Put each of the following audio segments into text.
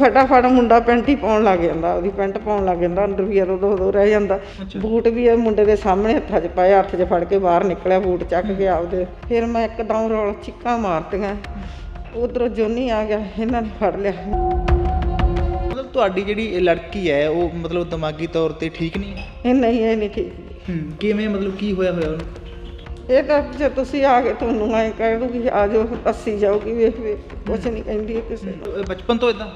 ਫਟਾਫਟ ਮੁੰਡਾ ਪੈਂਟ ਹੀ ਪਾਉਣ ਲੱਗ ਜਾਂਦਾ ਉਹਦੀ ਪੈਂਟ ਪਾਉਣ ਲੱਗ ਜਾਂਦਾ ਅੰਦਰ ਵੀ ਉਦੋਂ ਉਦੋਂ ਰਹਿ ਜਾਂਦਾ। ਬੂਟ ਵੀ ਇਹ ਮੁੰਡੇ ਦੇ ਸਾਹਮਣੇ ਹੱਥਾਂ 'ਚ ਪਾਏ ਹੱਥ 'ਚ ਫੜ ਕੇ ਬਾਹਰ ਨਿਕਲਿਆ ਬੂਟ ਚੱਕ ਕੇ ਆਪਦੇ। ਫਿਰ ਮੈਂ ਇੱਕਦਮ ਰੋਲ ਚਿੱਕਾਂ ਮਾਰਤੀਆਂ। ਉਧਰੋਂ ਜੋਨੀ ਆ ਗਿਆ ਇਹਨਾਂ ਨੇ ਫੜ ਲਿਆ। ਮਤਲਬ ਤੁਹਾਡੀ ਜਿਹੜੀ ਇਹ ਲੜਕੀ ਹੈ ਉਹ ਮਤਲਬ ਦਿਮਾਗੀ ਤੌਰ ਤੇ ਠੀਕ ਨਹੀਂ ਹੈ? ਇਹ ਨਹੀਂ ਇਹ ਨਹੀਂ ਠੀਕ। ਜੀ। ਹੂੰ ਕਿਵੇਂ ਮਤਲਬ ਕੀ ਹੋਇਆ ਹੋਇਆ ਉਹਨੂੰ? ਇਹ ਤਾਂ ਜੇ ਤੁਸੀਂ ਆ ਕੇ ਤੁਹਾਨੂੰ ਐਂ ਕਹਿ ਦੂਗੀ ਆ ਜਾਓ ਹੱਸੀ ਜਾਊਗੀ ਵੇਖ ਵੇਖ ਕੁਛ ਨਹੀਂ ਕਹਿੰਦੀ ਇਹ ਕਿਸੇ ਬਚਪਨ ਤੋਂ ਇਦਾਂ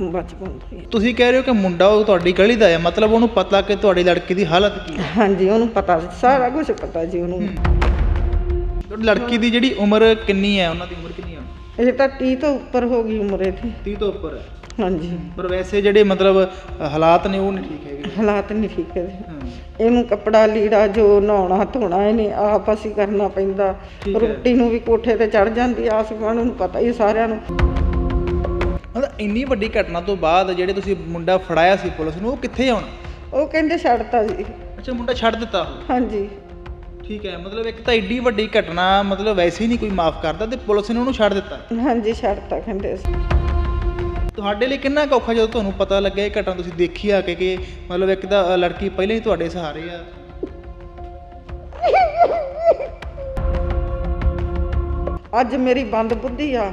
ਹੀ। ਤੁਸੀਂ ਕਹਿ ਰਹੇ ਹੋ ਕਿ ਮੁੰਡਾ ਉਹ ਤੁਹਾਡੀ ਗਲੀ ਦਾ ਹੈ ਮਤਲਬ ਉਹਨੂੰ ਪਤਾ ਕਿ ਤੁਹਾਡੀ ਲੜਕੀ ਦੀ ਹਾਲਤ ਕੀ ਹੈ। ਹਾਂਜੀ ਉਹਨੂੰ ਪਤਾ ਸੀ, ਸਾਰਾ ਕੁਝ ਪਤਾ ਜੀ ਉਹਨੂੰ। ਤੁਹਾਡੀ ਲੜਕੀ ਦੀ ਜਿਹੜੀ ਉਮਰ ਕਿੰਨੀ ਹੈ ਉਹਨਾਂ ਦੀ ਉਮਰ ਕਿੰਨੀ ਹੈ? ਇਹ ਤਾਂ 30 ਤੋਂ ਉੱਪਰ ਹੋ ਗਈ ਉਮਰ ਇਹਦੀ। 30 ਤੋਂ ਉੱਪਰ ਹੈ। ਹਾਂਜੀ। ਪਰ ਵੈਸੇ ਜਿਹੜੇ ਮਤਲਬ ਅ, ਹਾਲਾਤ ਨੇ ਉਹ ਨਹੀਂ ਠੀਕ ਹੈਗੇ। ਹਾਲਾਤ ਨਹੀਂ ਠੀਕ ਹੈ ਹਾਂ। ਇਹਨੂੰ ਕੱਪੜਾ ਲੀੜਾ ਜੋ ਨਹਾਉਣਾ ਧੋਣਾ ਇਹਨੇ ਆਪ ਅਸੀਂ ਕਰਨਾ ਪੈਂਦਾ। ਠੀਕ ਹੈ। ਰੋਟੀ ਨੂੰ ਵੀ ਕੋਠੇ ਤੇ ਚੜ ਜਾਂਦੀ ਆ ਆਸਮਾਨ ਨੂੰ ਪਤਾ ਹੀ ਸਾਰਿਆਂ ਨੂੰ। ਮਤਲਬ ਇੰਨੀ ਵੱਡੀ ਘਟਨਾ ਤੋਂ ਬਾਅਦ ਜਿਹੜੇ ਤੁਸੀਂ ਮੁੰਡਾ ਫੜਾਇਆ ਸੀ ਪੁਲਿਸ ਨੂੰ ਉਹ ਕਿੱਥੇ ਆ ਹੁਣ ਉਹ ਕਹਿੰਦੇ ਛੱਡਤਾ ਜੀ। ਅੱਛਾ ਮੁੰਡਾ ਛੱਡ ਦਿੱਤਾ ਉਹ? ਹਾਂਜੀ। ਠੀਕ ਹੈ ਮਤਲਬ ਇੱਕ ਤਾਂ ਏਡੀ ਵੱਡੀ ਘਟਨਾ ਮਤਲਬ ਵੈਸੇ ਹੀ ਨਹੀਂ ਕੋਈ ਮਾਫ ਕਰਦਾ ਤੇ ਪੁਲਿਸ ਨੇ ਉਹਨੂੰ ਛੱਡ ਦਿੱਤਾ। ਹਾਂਜੀ ਛੱਡਤਾ ਕਹਿੰਦੇ ਸੀ ਤੁਹਾਡੇ ਲਈ ਕਿੰਨਾ ਕੁ ਔਖਾ ਜਦੋਂ ਤੁਹਾਨੂੰ ਪਤਾ ਲੱਗਿਆ ਇਹ ਘਟਨਾ ਤੁਸੀਂ ਦੇਖੀ ਆ ਕੇ ਕਿ ਮਤਲਬ ਇੱਕ ਤਾਂ ਲੜਕੀ ਪਹਿਲਾਂ ਹੀ ਤੁਹਾਡੇ ਸਹਾਰੇ ਆ। ਅੱਜ ਮੇਰੀ ਬੰਦ ਬੁੱਧੀ ਆ।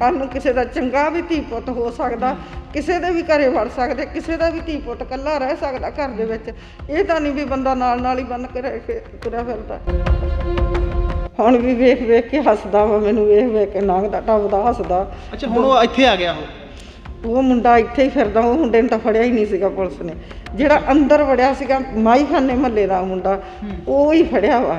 ਕੱਲ ਨੂੰ ਕਿਸੇ ਦਾ ਚੰਗਾ ਵੀ ਧੀ ਪੁੱਤ ਹੋ ਸਕਦਾ ਕਿਸੇ ਦੇ ਵੀ ਘਰੇ ਵੜ ਸਕਦੇ ਕਿਸੇ ਦਾ ਵੀ ਧੀ ਪੁੱਤ ਇਕੱਲਾ ਰਹਿ ਸਕਦਾ ਘਰ ਦੇ ਵਿੱਚ। ਇਹ ਤਾਂ ਨਹੀਂ ਵੀ ਬੰਦਾ ਨਾਲ ਨਾਲ ਹੀ ਬੰਨ ਕੇ ਰਹਿ ਕੇ ਤੁਰਿਆ ਫਿਰਦਾ। ਹੁਣ ਵੀ ਵੇਖ ਵੇਖ ਕੇ ਹੱਸਦਾ ਵਾ ਮੈਨੂੰ ਵੇਖ ਵੇਖ ਕੇ ਲੰਘਦਾ ਟੱਪਦਾ ਹੱਸਦਾ। ਅੱਛਾ ਹੁਣ ਉਹ ਇੱਥੇ ਆ ਗਿਆ ਉਹ? ਉਹ ਮੁੰਡਾ ਇੱਥੇ ਹੀ ਫਿਰਦਾ ਉਹ ਮੁੰਡੇ ਨੂੰ ਤਾਂ ਫੜਿਆ ਹੀ ਨਹੀਂ ਸੀਗਾ ਪੁਲਿਸ ਨੇ। ਜਿਹੜਾ ਅੰਦਰ ਵੜਿਆ ਸੀਗਾ ਮਾਈਖਾਨੇ ਮਹੱਲੇ ਦਾ ਮੁੰਡਾ ਉਹ ਹੀ ਫੜਿਆ ਵਾ।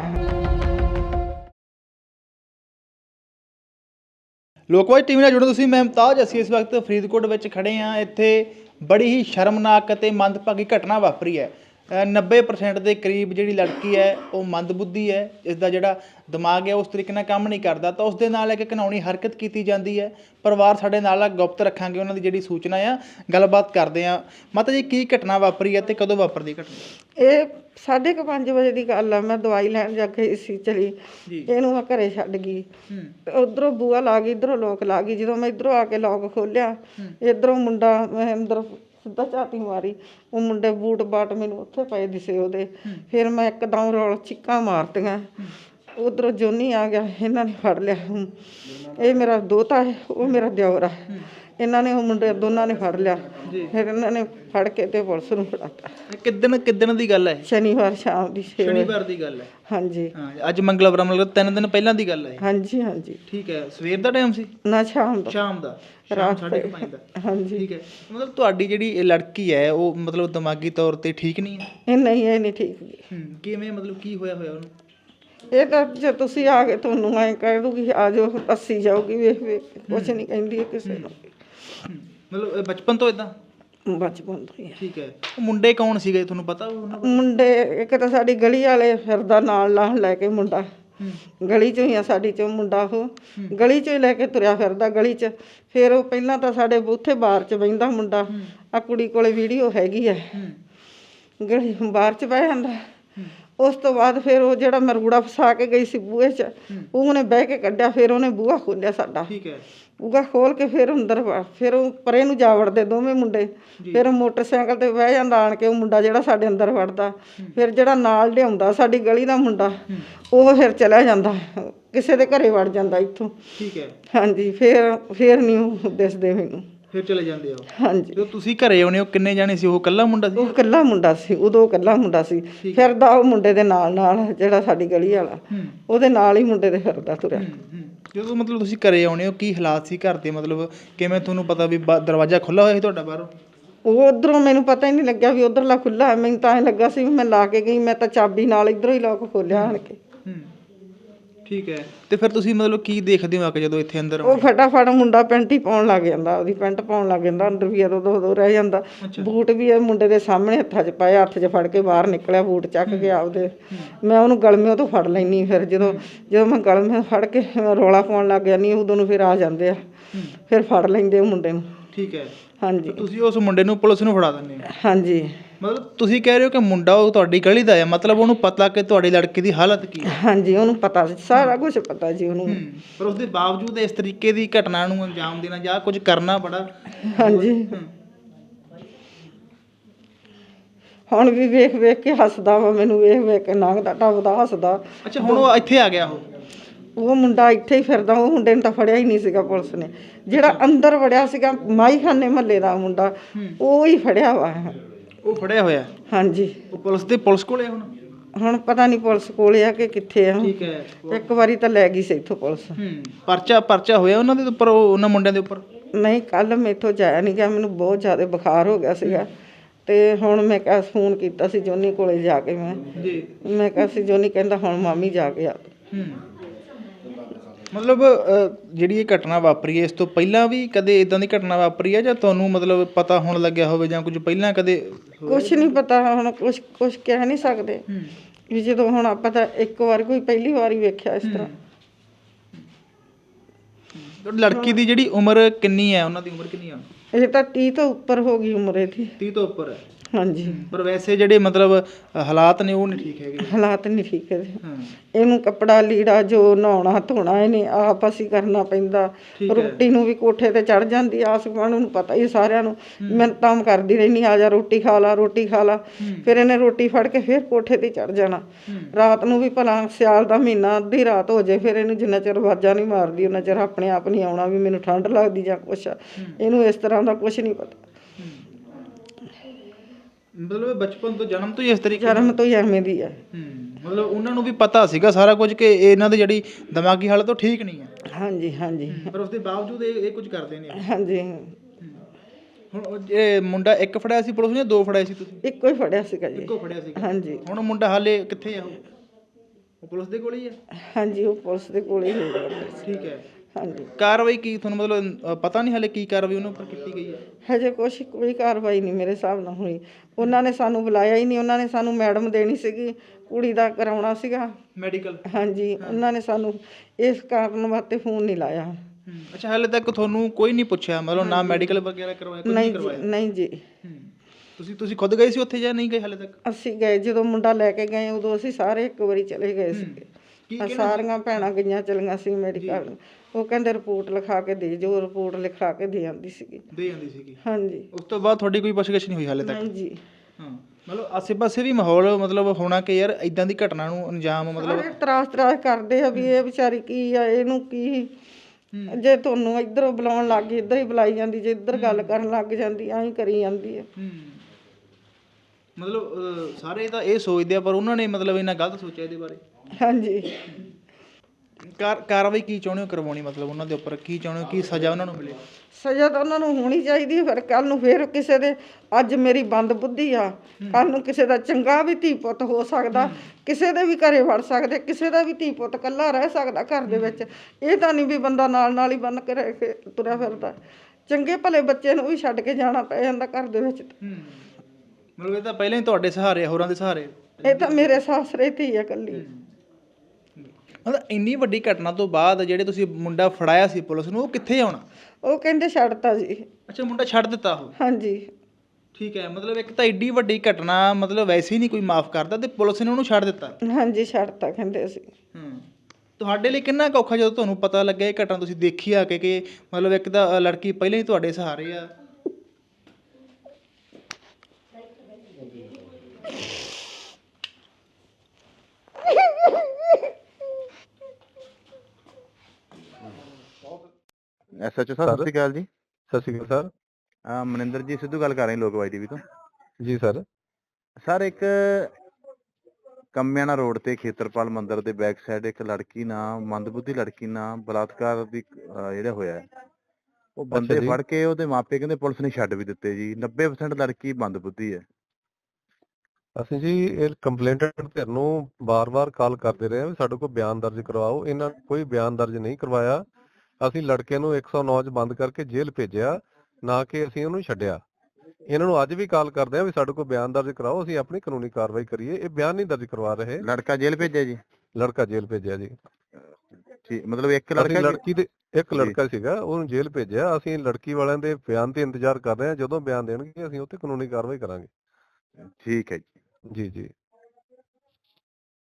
ਲੋਕਵਾਜ ਟੀਵੀ ਨਾਲ ਜੁੜੋ ਤੁਸੀਂ, ਮੈਂ ਮੁਮਤਾਜ, ਅਸੀਂ ਇਸ ਵਕਤ ਫਰੀਦਕੋਟ ਵਿੱਚ ਖੜੇ ਹਾਂ। ਇੱਥੇ ਬੜੀ ਹੀ ਸ਼ਰਮਨਾਕ ਅਤੇ ਮੰਦਭਾਗੀ ਘਟਨਾ ਵਾਪਰੀ ਹੈ। ਅ, 90% ਦੇ ਕਰੀਬ ਜਿਹੜੀ ਲੜਕੀ ਹੈ ਉਹ ਮੰਦਬੁੱਧੀ ਹੈ ਇਸ ਦਾ ਜਿਹੜਾ ਦਿਮਾਗ ਹੈ ਉਸ ਤਰੀਕੇ ਨਾਲ ਕੰਮ ਨਹੀਂ ਕਰਦਾ। ਤਾਂ ਉਸ ਦੇ ਨਾਲ ਇੱਕ ਘਿਨਾਉਣੀ ਹਰਕਤ ਕੀਤੀ ਜਾਂਦੀ ਹੈ। ਪਰਿਵਾਰ ਸਾਡੇ ਨਾਲ ਆ ਗੁਪਤ ਰੱਖਾਂਗੇ ਉਹਨਾਂ ਦੀ ਜਿਹੜੀ ਸੂਚਨਾ ਆ ਗੱਲਬਾਤ ਕਰਦੇ ਆ। ਮਾਤਾ ਜੀ ਕੀ ਘਟਨਾ ਵਾਪਰੀ ਹੈ ਤੇ ਕਦੋਂ ਵਾਪਰਦੀ ਘਟਨਾ? ਇਹ ਸਾਢੇ ਕੁ ਪੰਜ ਵਜੇ ਦੀ ਗੱਲ ਆ ਮੈਂ ਦਵਾਈ ਲੈਣ ਜਾ ਕੇ ਸੀ ਚਲੀ। ਇਹਨੂੰ ਮੈਂ ਘਰੇ ਛੱਡ ਗਈ। ਹੂੰ। ਉਧਰੋਂ ਬੂਆ ਲਾ ਗਈ ਇਧਰੋਂ ਲੋਕ ਲਾ ਗਈ। ਜਦੋਂ ਮੈਂ ਇਧਰੋਂ ਆ ਕੇ ਲੋਕ ਖੋਲਿਆ ਇਧਰੋਂ ਮੁੰਡਾ ਮੈਂ ਅੰਦਰ ਸਿੱਧਾ ਝਾਤੀ ਮਾਰੀ ਉਹ ਮੁੰਡੇ ਬੂਟ ਬਾਟ ਮੈਨੂੰ ਉੱਥੇ ਪਏ ਦਿਸੇ ਉਹਦੇ। ਫਿਰ ਮੈਂ ਇੱਕਦਮ ਰੋਲ ਚਿੱਕਾਂ ਮਾਰਤੀਆਂ। ਉਧਰੋਂ ਜੋਨੀ ਆ ਗਿਆ ਇਹਨਾਂ ਨੇ ਫੜ ਲਿਆ। ਇਹ ਮੇਰਾ ਦੋਤਾ ਹੈ ਉਹ ਮੇਰਾ ਦਿਓਰ ਹੈ। ਇਹਨਾਂ ਨੇ ਉਹ ਮੁੰਡੇ ਦੋਨਾਂ ਨੇ ਫੜ ਲਿਆ। ਫਿਰ ਇਹਨਾਂ ਨੇ ਫੜ ਕੇ ਤੇ ਪੁਲਿਸ ਨੂੰ ਫੜਾਤਾ। ਇਹ ਕਿੱਦਣ ਕਿੱਦਣ ਦੀ ਗੱਲ ਹੈ ਸ਼ਨੀਵਾਰ ਸ਼ਾਮ ਦੀ ਛੇ ਵਜੇ। ਸ਼ਨੀਵਾਰ ਦੀ ਗੱਲ ਹੈ। ਹਾਂਜੀ। ਹਾਂ ਅੱਜ ਮੰਗਲਵਾਰ ਮਤਲਬ ਤਿੰਨ ਦਿਨ ਪਹਿਲਾਂ ਦੀ ਗੱਲ ਹੈ। ਹਾਂਜੀ ਹਾਂਜੀ। ਠੀਕ ਹੈ ਸਵੇਰ ਦਾ ਟਾਈਮ ਸੀ? ਨਾ ਸ਼ਾਮ ਦਾ। ਸ਼ਾਮ ਦਾ। ਰਾਤ ਸਾਢੇ ਕੁ ਪੰਜ ਦਾ। ਹਾਂਜੀ। ਠੀਕ ਹੈ। ਮਤਲਬ ਤੁਹਾਡੀ ਜਿਹੜੀ ਇਹ ਲੜਕੀ ਹੈ ਉਹ ਮਤਲਬ ਦਿਮਾਗੀ ਤੌਰ ਤੇ ਠੀਕ ਨਹੀਂ ਹੈ? ਇਹ ਨਹੀਂ ਇਹ ਨਹੀਂ ਠੀਕ ਕਿਵੇਂ ਮਤਲਬ ਕੀ ਹੋਇਆ ਹੋਇਆ ਉਹਨੂੰ? ਇਹ ਤਾਂ ਜੇ ਤੁਸੀਂ ਆ ਕੇ ਤੁਹਾਨੂੰ ਐਂ ਕਹਿ ਦੂਗੀ ਆ ਜਾਓ ਹੱਸੀ ਜਾਊਗੀ ਵੇਖ ਵੇਖ ਕੁਛ ਨਹੀਂ ਕਹਿੰਦੀ ਕਿਸੇ ਨੂੰ। ਮਤਲਬ ਬਚਪਨ ਤੋਂ ਇਦਾਂ ਬਚਪਨ ਤੋਂ ਹੀ ਆ। ਠੀਕ ਹੈ। ਉਹ ਮੁੰਡੇ ਕੌਣ ਸੀਗੇ ਤੁਹਾਨੂੰ ਪਤਾ ਉਹਨਾਂ? ਮੁੰਡੇ ਇੱਕ ਤਾਂ ਸਾਡੀ ਗਲੀ ਵਾਲੇ ਫਿਰਦਾ ਨਾਲ ਨਾਲ ਲੈ ਕੇ ਮੁੰਡਾ। ਹੂੰ। ਗਲੀ ਚੋਂ ਹੀ ਆ ਸਾਡੀ ਚੋਂ ਮੁੰਡਾ ਉਹ। ਗਲੀ ਚੋਂ ਹੀ ਲੈ ਕੇ ਤੁਰਿਆ ਫਿਰਦਾ ਗਲੀ 'ਚ। ਫਿਰ ਉਹ ਪਹਿਲਾਂ ਤਾਂ ਸਾਡੇ ਉੱਥੇ ਬਾਹਰ 'ਚ ਬਹਿੰਦਾ ਮੁੰਡਾ। ਆ ਕੁੜੀ ਕੋਲੇ ਵੀਡੀਓ ਹੈਗੀ ਹੂੰ। ਗਲੀ ਬਾਹਰ 'ਚ ਬਹਿ ਜਾਂਦਾ। ਉਸ ਤੋਂ ਬਾਅਦ ਫਿਰ ਉਹ ਜਿਹੜਾ ਮਰੂੜਾ ਫਸਾ ਕੇ ਗਈ ਸੀ ਬੂਹੇ 'ਚ ਉਹ ਉਹਨੇ ਬਹਿ ਕੇ ਕੱਢਿਆ ਫਿਰ ਉਹਨੇ ਬੂਹਾ ਖੋਲਿਆ ਸਾਡਾ। ਠੀਕ ਹੈ। ਬੂਹਾ ਖੋਲ ਕੇ ਫਿਰ ਅੰਦਰ ਵੜ- ਫਿਰ ਉਹ ਪਰੇ ਨੂੰ ਜਾ ਵੜਦੇ ਦੋਵੇਂ ਮੁੰਡੇ। ਫਿਰ ਉਹ ਮੋਟਰਸਾਈਕਲ ਤੇ ਬਹਿ ਜਾਂਦਾ ਆਣ ਕੇ ਉਹ ਮੁੰਡਾ ਜਿਹੜਾ ਸਾਡੇ ਅੰਦਰ ਵੜਦਾ। ਫਿਰ ਜਿਹੜਾ ਨਾਲ ਲਿਆਉਂਦਾ ਸਾਡੀ ਗਲੀ ਦਾ ਮੁੰਡਾ ਉਹ ਫਿਰ ਚਲਾ ਜਾਂਦਾ। ਕਿਸੇ ਦੇ ਘਰੇ ਵੜ ਜਾਂਦਾ ਇੱਥੋਂ। ਠੀਕ ਹੈ। ਹਾਂਜੀ ਫਿਰ ਫਿਰ ਨਹੀਂ ਉਹ ਦਿਸਦੇ ਮੈਨੂੰ। ਫਿਰ ਚਲੇ ਜਾਂਦੇ ਹੋ ਹਾਂਜੀ। ਜਦੋਂ ਤੁਸੀਂ ਘਰੇ ਆਉਣੇ ਹੋ ਕਿੰਨੇ ਜਾਣੇ ਸੀ? ਉਹ ਇਕੱਲਾ ਮੁੰਡਾ ਸੀ? ਉਹ ਇਕੱਲਾ ਮੁੰਡਾ ਸੀ ਉਦੋਂ ਇਕੱਲਾ ਮੁੰਡਾ ਸੀ। ਫਿਰਦਾ ਉਹ ਮੁੰਡੇ ਦੇ ਨਾਲ ਨਾਲ ਜਿਹੜਾ ਸਾਡੀ ਗਲੀ ਵਾਲਾ ਉਹਦੇ ਨਾਲ ਹੀ ਮੁੰਡੇ ਦੇ ਫਿਰਦਾ ਤੁਰਿਆ। ਜਦੋਂ ਮਤਲਬ ਤੁਸੀਂ ਘਰੇ ਆਉਣੇ ਹੋ ਕੀ ਹਾਲਾਤ ਸੀ ਘਰ ਦੇ? ਮਤਲਬ ਕਿਵੇਂ ਤੁਹਾਨੂੰ ਪਤਾ ਵੀ ਬਾ- ਦਰਵਾਜ਼ਾ ਖੁੱਲਾ ਹੋਇਆ ਸੀ ਤੁਹਾਡਾ ਬਾਹਰੋਂ? ਉਹ ਉਧਰੋਂ ਮੈਨੂੰ ਪਤਾ ਹੀ ਨਹੀਂ ਲੱਗਿਆ ਵੀ ਉਧਰਲਾ ਖੁੱਲਾ ਹੈ। ਮੈਨੂੰ ਤਾਂ ਐ ਲੱਗਾ ਸੀ ਵੀ ਮੈਂ ਲਾ ਕੇ ਗਈ ਮੈਂ ਤਾਂ ਚਾਬੀ ਨਾਲ ਇਧਰੋਂ ਹੀ ਲੋਕ ਖੋਲਿਆ ਆਣ ਕੇ। ਹੂੰ। ਠੀਕ ਹੈ। ਤੇ ਫਿਰ ਤੁਸੀਂ ਮਤਲਬ ਕੀ ਦੇਖਦੇ ਹੋ ਆ ਕੇ ਜਦੋਂ ਇੱਥੇ ਅੰਦਰ ਉਹ ਫਟਾਫਟ ਮੁੰਡਾ ਪੈਂਟ ਹੀ ਪਾਉਣ ਲੱਗ ਜਾਂਦਾ ਉਹਦੀ ਪੈਂਟ ਪਾਉਣ ਲੱਗ ਜਾਂਦਾ ਅੰਦਰ ਵੀ ਉਦੋਂ ਰਹਿ ਜਾਂਦਾ। ਬੂਟ ਵੀ ਇਹ ਮੁੰਡੇ ਦੇ ਸਾਹਮਣੇ ਹੱਥਾਂ 'ਚ ਪਾਏ ਹੱਥ 'ਚ ਫੜ ਕੇ ਬਾਹਰ ਨਿਕਲਿਆ ਬੂਟ ਚੱਕ ਕੇ ਆਪਦੇ। ਮੈਂ ਉਹਨੂੰ ਗਲਮਿਆਂ ਤੋਂ ਫੜ ਲੈਣੀ ਫਿਰ ਜਦੋਂ ਜਦੋਂ ਮੈਂ ਗਲਮਿਆਂ ਫੜ ਕੇ ਮੈਂ ਰੋਲਾ ਪਾਉਣ ਲੱਗ ਜਾਂਦੀ ਉਦੋਂ ਨੂੰ ਫਿਰ ਆ ਜਾਂਦੇ ਆ। ਫਿਰ ਫੜ ਲੈਂਦੇ ਉਹ ਮੁੰਡੇ ਨੂੰ। ਠੀਕ ਹੈ। ਹਾਂਜੀ। ਤੁਸੀਂ ਉਸ ਮੁੰਡੇ ਨੂੰ ਪੁਲਿਸ ਨੂੰ ਫੜਾ ਦਿੰਦੇ ਹੋ? ਹਾਂਜੀ। ਮਤਲਬ ਤੁਸੀਂ ਕਹਿ ਰਹੇ ਹੋ ਕਿ ਮੁੰਡਾ ਉਹ ਤੁਹਾਡੀ ਗਲੀ ਦਾ ਹੈ ਮਤਲਬ ਉਹਨੂੰ ਪਤਾ ਕਿ ਤੁਹਾਡੀ ਲੜਕੀ ਦੀ ਹਾਲਤ ਕੀ ਹੈ। ਹਾਂਜੀ ਉਹਨੂੰ ਪਤਾ ਸੀ ਸਾਰਾ ਕੁਝ ਪਤਾ ਜੀ ਉਹਨੂੰ। ਪਰ ਉਸ ਦੇ ਬਾਵਜੂਦ ਇਸ ਤਰੀਕੇ ਦੀ ਘਟਨਾ ਨੂੰ ਅੰਜਾਮ ਦੇਣਾ ਜਾਂ ਕੁਝ ਕਰਨਾ ਬੜਾ ਹਾਂਜੀ। ਹੁਣ ਵੀ ਵੇਖ ਵੇਖ ਕੇ ਹੱਸਦਾ ਵਾ ਮੈਨੂੰ ਵੇਖ ਵੇਖ ਕੇ ਲੰਘਦਾ ਟੱਪਦਾ ਹੱਸਦਾ। ਅੱਛਾ ਹੁਣ ਉਹ ਇੱਥੇ ਆ ਗਿਆ ਉਹ? ਉਹ ਮੁੰਡਾ ਇੱਥੇ ਹੀ ਫਿਰਦਾ ਉਹ ਮੁੰਡੇ ਨੂੰ ਤਾਂ ਫੜਿਆ ਹੀ ਨਹੀਂ ਸੀਗਾ ਪੁਲਿਸ ਨੇ। ਜਿਹੜਾ ਅੰਦਰ ਵੜਿਆ ਸੀਗਾ ਮਾਈਖਾਨੇ ਮਹੱਲੇ ਦਾ ਮੁੰਡਾ ਉਹ ਹੀ ਫੜਿਆ ਵਾ। ਉਹ ਫੜਿਆ ਹੋਇਆ। ਹਾਂਜੀ। ਉਹ ਪੁਲਿਸ ਦੇ ਪੁਲਿਸ ਕੋਲੇ ਹੁਣ? ਹੁਣ ਪਤਾ ਨਹੀਂ ਪੁਲਿਸ ਕੋਲੇ ਆ ਕਿ ਕਿੱਥੇ ਆ। ਠੀਕ ਹੈ। ਇੱਕ ਵਾਰੀ ਤਾਂ ਲੈ ਗਈ ਸੀ ਇੱਥੋਂ ਪੁਲਿਸ। ਹੂੰ ਪਰਚਾ ਪਰਚਾ ਹੋਇਆ ਉਹਨਾਂ ਦੇ ਉੱਪਰ ਉਹ ਉਹਨਾਂ ਮੁੰਡਿਆਂ ਦੇ ਉੱਪਰ? ਨਹੀਂ ਕੱਲ ਮੈਥੋਂ ਜਾਇਆ ਨਹੀਂ ਗਿਆ ਮੈਨੂੰ ਬਹੁਤ ਜ਼ਿਆਦਾ ਬੁਖਾਰ ਹੋ ਗਿਆ ਸੀਗਾ। ਤੇ ਹੁਣ ਮੈਂ ਕਿਹਾ ਫੋਨ ਕੀਤਾ ਸੀ ਜੋਨੀ ਕੋਲੇ ਜਾ ਕੇ ਮੈਂ। ਜੀ। ਮੈਂ ਕਿਹਾ ਸੀ ਜੋਨੀ ਕਹਿੰਦਾ ਹੁਣ ਮਾਮੀ ਜਾ ਕੇ ਆ। ਹੂੰ। ਮਤਲਬ ਜਿਹੜੀ ਇਹ ਘਟਨਾ ਵਾਪਰੀ ਹੈ ਇਸ ਤੋਂ ਪਹਿਲਾਂ ਵੀ ਕਦੇ ਇਦਾਂ ਦੀ ਘਟਨਾ ਵਾਪਰੀ ਹੈ ਜਾਂ ਤੁਹਾਨੂੰ ਮਤਲਬ ਪਤਾ ਹੋਣ ਲੱਗਿਆ ਹੋਵੇ ਜਾਂ ਕੁਝ ਪਹਿਲਾਂ ਕਦੇ ਕੁਛ ਨਹੀਂ ਪਤਾ ਹੁਣ ਕੁਛ ਕੁਛ ਕਹਿ ਨਹੀਂ ਸਕਦੇ। ਵੀ ਜਦੋਂ ਹੁਣ ਆਪਾਂ ਤਾਂ ਇੱਕ ਵਾਰ ਕੋਈ ਪਹਿਲੀ ਵਾਰ ਹੀ ਵੇਖਿਆ ਇਸ ਤਰ੍ਹਾਂ। ਲੜਕੀ ਦੀ ਜਿਹੜੀ ਉਮਰ ਕਿੰਨੀ ਹੈ? ਉਹਨਾਂ ਦੀ ਉਮਰ ਕਿੰਨੀ ਆ? ਇਹ ਤਾਂ 30 ਤੋਂ ਉੱਪਰ ਹੋ ਗਈ ਉਮਰ ਇਹਦੀ। 30 ਤੋਂ ਉੱਪਰ ਹੈ। ਹਾਂਜੀ। ਪਰ ਵੈਸੇ ਜਿਹੜੇ ਮਤਲਬ ਹਾਲਾਤ ਨੇ ਉਹ ਨਹੀਂ ਠੀਕ ਹੈਗੇ। ਹਾਲਾਤ ਨਹੀਂ ਠੀਕ ਹਾਂ। ਇਹਨੂੰ ਕੱਪੜਾ ਲੀੜਾ ਜੋ ਨਹਾਉਣਾ ਧੋਣਾ ਇਹਨੇ ਆਪ ਅਸੀਂ ਕਰਨਾ ਪੈਂਦਾ। ਠੀਕ ਹੈ। ਰੋਟੀ ਨੂੰ ਵੀ ਕੋਠੇ ਤੇ ਚੜ ਜਾਂਦੀ ਆਸ ਗੁਆਂਢ ਨੂੰ ਪਤਾ ਹੀ ਸਾਰਿਆਂ ਨੂੰ। ਮੈਂ ਤਾਂ ਕਰਦੀ ਰਹਿਨੀ ਆ ਜਾ ਰੋਟੀ ਖਾ ਲਾ ਰੋਟੀ ਖਾ ਲਾ। ਫਿਰ ਇਹਨੇ ਰੋਟੀ ਫੜ ਕੇ ਫਿਰ ਕੋਠੇ ਤੇ ਚੜ ਜਾਣਾ। ਰਾਤ ਨੂੰ ਵੀ ਭਲਾ ਸਿਆਲ ਦਾ ਮਹੀਨਾ ਅੱਧੀ ਰਾਤ ਹੋ ਜਾਏ ਫਿਰ ਇਹਨੂੰ ਜਿੰਨਾ ਚਿਰ ਆਵਾਜ਼ਾਂ ਨਹੀਂ ਮਾਰਦੀ ਉਹਨਾਂ ਚਿਰ ਆਪਣੇ ਆਪ ਨਹੀਂ ਆਉਣਾ ਵੀ ਮੈਨੂੰ ਠੰਡ ਲੱਗਦੀ ਜਾਂ ਕੁਛ ਆ। ਇਹਨੂੰ ਇਸ ਤਰ੍ਹਾਂ ਦਾ ਕੁਛ ਨਹੀਂ ਪਤਾ। ਮਤਲਬ ਬਚਪਨ ਤੋਂ ਜਨਮ ਤੋਂ ਹੀ ਇਸ ਤਰੀਕੇ ਜਨਮ ਤੋਂ ਹੀ ਐਵੇਂ ਦੀ ਹੈ ਹੂੰ ਮਤਲਬ ਉਹਨਾਂ ਨੂੰ ਵੀ ਪਤਾ ਸੀਗਾ ਸਾਰਾ ਕੁਝ ਕਿ ਇਹਨਾਂ ਦੀ ਜਿਹੜੀ ਦਿਮਾਗੀ ਹਾਲਤ ਉਹ ਠੀਕ ਨਹੀਂ ਹੈ ਹਾਂਜੀ ਹਾਂਜੀ। ਪਰ ਉਸ ਦੇ ਬਾਵਜੂਦ ਇਹ ਇਹ ਕੁਝ ਕਰਦੇ ਨੇ ਹਾਂਜੀ। ਹੁਣ ਉਹ ਇਹ ਮੁੰਡਾ ਇੱਕ ਫੜਿਆ ਸੀ ਪੁਲਿਸ ਨੇ ਦੋ ਫੜਾਏ ਸੀ ਤੁਸੀਂ? ਇੱਕੋ ਹੀ ਫੜਿਆ ਸੀਗਾ ਜੀ। ਇੱਕੋ ਫੜਿਆ ਸੀਗਾ। ਹਾਂਜੀ। ਹੁਣ ਉਹ ਮੁੰਡਾ ਹਾਲੇ ਕਿੱਥੇ ਆ? ਉਹ? ਉਹ ਪੁਲਿਸ ਦੇ ਕੋਲ ਹੀ ਹੈ ਹਾਂਜੀ ਉਹ ਪੁਲਿਸ ਦੇ ਕੋਲੇ ਹੀ ਹੋਊਗਾ ਠੀਕ ਹੈ। ਹਾਂਜੀ। ਕਾਰਵਾਈ ਕੀ ਤੁਹਾਨੂੰ ਮਤਲਬ ਅ, ਪਤਾ ਨਹੀਂ ਹਾਲੇ ਕੀ ਕਾਰਵਾਈ ਉਹਨਾਂ ਉੱਪਰ ਕੀਤੀ ਗਈ ਹੈ? ਹਜੇ ਕੁਛ ਕੋਈ ਕਾਰਵਾਈ ਨਹੀਂ ਮੇਰੇ ਹਿਸਾਬ ਨਾਲ ਹੋਈ। ਉਹਨਾਂ ਨੇ ਸਾਨੂੰ ਬੁਲਾਇਆ ਹੀ ਨਹੀਂ ਉਹਨਾਂ ਨੇ ਸਾਨੂੰ ਮੈਡਮ ਦੇਣੀ ਸੀਗੀ ਕੁੜੀ ਦਾ ਕਰਾਉਣਾ ਸੀਗਾ। ਮੈਡੀਕਲ? ਹਾਂਜੀ ਉਹਨਾਂ ਨੇ ਸਾਨੂੰ ਇਸ ਕਾਰਨ ਵਾਸਤੇ ਫੋਨ ਨਹੀਂ ਲਾਇਆ। ਅੱਛਾ ਹਾਲੇ ਤੱਕ ਤੁਹਾਨੂੰ ਕੋਈ ਨਹੀਂ ਪੁੱਛਿਆ ਮਤਲਬ ਨਾ ਮੈਡੀਕਲ ਵਗੈਰਾ ਕਰਵਾਇਆ ਕੁਝ ਨਹੀਂ ਨਹੀਂ ਜੀ ਕਰਵਾਇਆ? ਨਹੀਂ ਜੀ। ਹੂੰ। ਤੁਸੀਂ ਤੁਸੀਂ ਖੁਦ ਗਏ ਸੀ ਉੱਥੇ ਜਾਂ ਨਹੀਂ ਗਏ ਹਾਲੇ ਤੱਕ? ਅਸੀਂ ਗਏ ਜਦੋਂ ਮੁੰਡਾ ਲੈ ਕੇ ਗਏ ਉਦੋਂ ਅਸੀਂ ਸਾਰੇ ਇੱਕ ਵਾਰੀ ਚਲੇ ਗਏ ਸੀਗੇ। ਕੀ ਆਹ ਸਾਰੀਆਂ ਭੈਣਾਂ ਗਈਆਂ ਚਲੀਆਂ ਸੀ ਮੈਡੀਕਲ ਉਹ ਕਹਿੰਦੇ ਰਿਪੋਰਟ ਲਿਖਾ ਕੇ ਦੇ ਜੋ ਰਿਪੋਰਟ ਲਿਖਾ ਕੇ ਦੇ ਆਂਦੀ ਸੀਗੀ। ਦੇ ਜਾਂਦੀ ਸੀਗੀ? ਹਾਂਜੀ। ਉਸ ਤੋਂ ਬਾਅਦ ਤੁਹਾਡੀ ਕੋਈ ਪੁੱਛਗਿੱਛ ਨਹੀਂ ਹੋਈ ਹਾਲੇ ਤੱਕ? ਨਹੀਂ ਜੀ ਹਾਂ ਮਤਲਬ ਆਸੇ-ਪਾਸੇ ਵੀ ਮਾਹੌਲ ਮਤਲਬ ਹੋਣਾ ਕਿ ਯਾਰ ਇਦਾਂ ਦੀ ਘਟਨਾ ਨੂੰ ਅੰਜਾਮ ਮਤਲਬ ਸਾਰੇ ਤਰਾਸ ਤਰਾਸ ਕਰਦੇ ਆ ਵੀ ਇਹ ਵਿਚਾਰੀ ਕੀ ਆ ਇਹਨੂੰ ਕੀ? ਜੇ ਤੁਹਾਨੂੰ ਇੱਧਰੋਂ ਬੁਲਾਉਣ ਲੱਗ ਗਈ ਇੱਧਰ ਹੀ ਬੁਲਾਈ ਜਾਂਦੀ ਜੇ ਇੱਧਰ ਗੱਲ ਕਰਨ ਲੱਗ ਜਾਂਦੀ ਐਂ ਹੀ ਕਰੀ ਜਾਂਦੀ ਹੈ ਹੂੰ। ਮਤਲਬ ਸਾਰੇ ਤਾਂ ਇਹ ਸੋਚਦੇ ਆ ਪਰ ਉਹਨਾਂ ਨੇ ਮਤਲਬ ਇਹਨਾਂ ਗਲਤ ਸੋਚਿਆ ਇਹਦੇ ਬਾਰੇ? ਹਾਂਜੀ। ਕਾਰ ਕਾਰਵਾਈ ਕੀ ਚਾਹੁੰਦੇ ਹੋ ਕਰਵਾਉਣੀ ਮਤਲਬ ਉਹਨਾਂ ਦੇ ਉੱਪਰ ਕੀ ਚਾਹੁੰਦੇ ਹੋ ਕੀ ਸਜ਼ਾ ਉਹਨਾਂ ਨੂੰ ਮਿਲੇ? ਸਜ਼ਾ ਤਾਂ ਉਹਨਾਂ ਨੂੰ ਹੋਣੀ ਚਾਹੀਦੀ ਹੈ ਫਿਰ ਕੱਲ ਨੂੰ ਫਿਰ ਕਿਸੇ ਦੇ ਅੱਜ ਮੇਰੀ ਬੰਦ ਬੁੱਧੀ ਆ ਕੱਲ ਨੂੰ ਕਿਸੇ ਦਾ ਚੰਗਾ ਵੀ ਧੀ ਪੁੱਤ ਹੋ ਸਕਦਾ ਕਿਸੇ ਦੇ ਵੀ ਘਰੇ ਵੜ ਸਕਦੇ ਕਿਸੇ ਦਾ ਵੀ ਧੀ ਪੁੱਤ ਇਕੱਲਾ ਰਹਿ ਸਕਦਾ ਘਰ ਦੇ ਵਿੱਚ ਇਹ ਤਾਂ ਨਹੀਂ ਵੀ ਬੰਦਾ ਨਾਲ ਨਾਲ ਹੀ ਬੰਨ ਕੇ ਰਹਿ ਕੇ ਤੁਰਿਆ ਫਿਰਦਾ। ਚੰਗੇ ਭਲੇ ਬੱਚੇ ਨੂੰ ਵੀ ਛੱਡ ਕੇ ਜਾਣਾ ਪੈ ਜਾਂਦਾ ਘਰ ਦੇ ਵਿੱਚ। ਹੂੰ। ਮਤਲਬ ਇਹ ਤਾਂ ਪਹਿਲਾਂ ਹੀ ਤੁਹਾਡੇ ਸਹਾਰੇ ਆ, ਹੋਰਾਂ ਦੇ ਸਹਾਰੇ? ਇਹ ਤਾਂ ਮੇਰੇ ਸਾਸਰੇ ਧੀ ਆ ਇਕੱਲੀ। ਮਤਲਬ ਇੰਨੀ ਵੱਡੀ ਘਟਨਾ ਤੋਂ ਬਾਅਦ ਜਿਹੜੇ ਤੁਸੀਂ ਮੁੰਡਾ ਫੜਾਇਆ ਸੀ ਪੁਲਿਸ ਨੂੰ ਉਹ ਕਿੱਥੇ ਆਉਣਾ? ਉਹ ਕਹਿੰਦੇ ਛੱਡਤਾ ਜੀ। ਅੱਛਾ ਮੁੰਡਾ ਛੱਡ ਦਿੱਤਾ ਉਹ? ਹਾਂਜੀ। ਠੀਕ ਹੈ ਮਤਲਬ ਇੱਕ ਤਾਂ ਏਡੀ ਵੱਡੀ ਘਟਨਾ ਮਤਲਬ ਵੈਸੇ ਹੀ ਨਹੀਂ ਕੋਈ ਮਾਫ ਕਰਦਾ ਤੇ ਪੁਲਿਸ ਨੇ ਉਹਨੂੰ ਛੱਡ ਦਿੱਤਾ? ਹਾਂਜੀ ਛੱਡਤਾ ਕਹਿੰਦੇ ਅਸੀਂ। ਹੂੰ। ਤੁਹਾਡੇ ਲਈ ਕਿੰਨਾ ਔਖਾ ਜਦੋਂ ਤੁਹਾਨੂੰ ਪਤਾ ਲੱਗਿਆ ਇਹ ਘਟਨਾ ਤੁਸੀਂ ਦੇਖੀ ਆ ਕੇ ਕਿ ਮਤਲਬ ਇੱਕ ਤਾਂ ਲੜਕੀ ਪਹਿਲਾਂ ਹੀ ਤੁਹਾਡੇ ਸਹਾਰੇ ਆ? ਐਸਐਚਓ ਸਾਹਿਬ ਸਤਿ ਸ਼੍ਰੀ ਅਕਾਲ ਜੀ। ਸਤਿ ਸ਼੍ਰੀ ਅਕਾਲ ਸਰ। ਅਹ ਮਨਿੰਦਰ ਜੀ ਸਿੱਧੂ ਗੱਲ ਕਰ ਰਹੇ ਲੋਕਵਾਈ ਟੀਵੀ ਤੋਂ। ਜੀ ਸਰ। ਸਰ ਇੱਕ ਕੰਮਿਆਣਾ ਰੋਡ ਤੇ ਖੇਤਰਪਾਲ ਮੰਦਿਰ ਦੇ ਬੈਕ ਸਾਈਡ ਇੱਕ ਲੜਕੀ ਨਾਲ ਮੰਦਬੁੱਧੀ ਲੜਕੀ ਨਾਲ ਬਲਾਤਕਾਰ ਦੀ ਅਹ ਜਿਹੜਾ ਹੋਇਆ ਹੈ। ਉਹ ਬੰਦੇ ਜੀ। ਫੜ ਕੇ ਉਹਦੇ ਮਾਪੇ ਕਹਿੰਦੇ ਪੁਲਿਸ ਨੇ ਛੱਡ ਵੀ ਦਿੱਤੇ ਜੀ। 90% ਲੜਕੀ ਮੰਦਬੁੱਧੀ ਹੈ। ਅਸੀਂ ਜੀ ਇਹ ਕੰਪਲੇਂਟਡ ਧਿਰ ਨੂੰ ਬਾਰ-ਬਾਰ ਕਾਲ ਕਰਦੇ ਰਹੇ ਹਾਂ ਵੀ ਸਾਡੇ ਕੋਲ ਬਿਆਨ ਦਰਜ ਕਰਵਾਓ। ਇਹਨਾਂ ਨੇ ਕੋਈ ਬਿਆਨ ਦਰਜ ਨਹੀਂ ਕਰਵਾਇਆ। ਅਸੀਂ ਲੜਕੇ ਨੂੰ 109 ਚ ਬੰਦ ਕਰਕੇ ਜੇਲ੍ਹ ਭੇਜਿਆ ਨਾ ਕਿ ਅਸੀਂ ਉਹਨੂੰ ਛੱਡਿਆ। ਇਹਨਾਂ ਨੂੰ ਅੱਜ ਵੀ ਕਾਲ ਕਰਦੇ ਹਾਂ ਵੀ ਸਾਡੇ ਕੋਲ ਬਿਆਨ ਦਰਜ ਕਰਾਓ ਅਸੀਂ ਆਪਣੀ ਕਾਨੂੰਨੀ ਕਾਰਵਾਈ ਕਰੀਏ। ਇਹ ਬਿਆਨ ਨਹੀਂ ਦਰਜ ਕਰਵਾ ਰਹੇ। ਲੜਕਾ ਜੇਲ੍ਹ ਭੇਜਿਆ ਜੀ? ਲੜਕਾ ਜੇਲ੍ਹ ਭੇਜਿਆ ਜੀ। ਠੀਕ ਮਤਲਬ ਇੱਕ ਲੜਕਾ ਲੜਕੀ ਦੇ ਇੱਕ। ਲੜਕਾ ਸੀਗਾ ਉਹਨੂੰ ਜੇਲ੍ਹ ਭੇਜਿਆ। ਅਸੀਂ ਲੜਕੀ ਵਾਲਿਆਂ ਦੇ ਬਿਆਨ ਤੇ ਇੰਤਜ਼ਾਰ ਕਰ ਰਹੇ ਹਾਂ। ਜਦੋਂ ਬਿਆਨ ਦੇਣਗੇ ਅਸੀਂ ਉੱਤੇ ਕਾਨੂੰਨੀ ਕਾਰਵਾਈ ਕਰਾਂਗੇ। ਠੀਕ ਹੈ ਜੀ। ਜੀ ਜੀ।